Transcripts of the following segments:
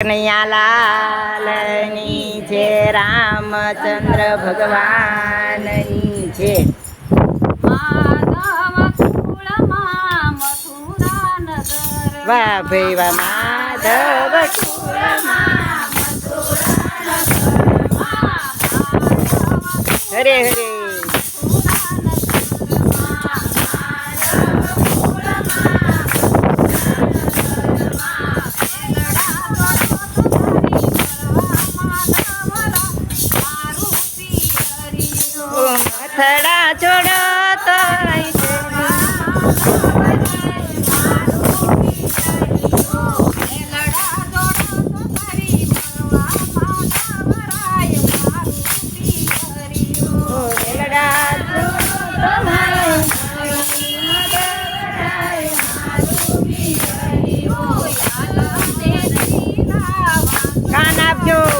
કનૈયા લાલની છે રામચંદ્ર ભગવાનની છે વાહ ભાઈ વાહ માધવ હરે હરે છોડો તમારે કાન આપજો.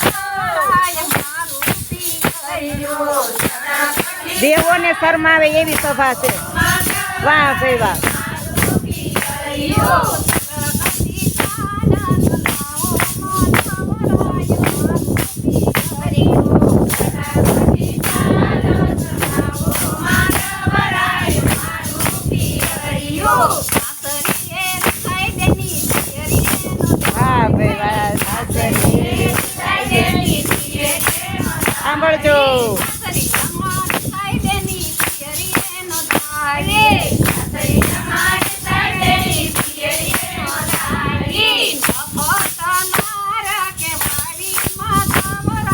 દેવોને શરમાવે એવી સભા છે. વાહ ભાઈ વાહ. સાંભળજો.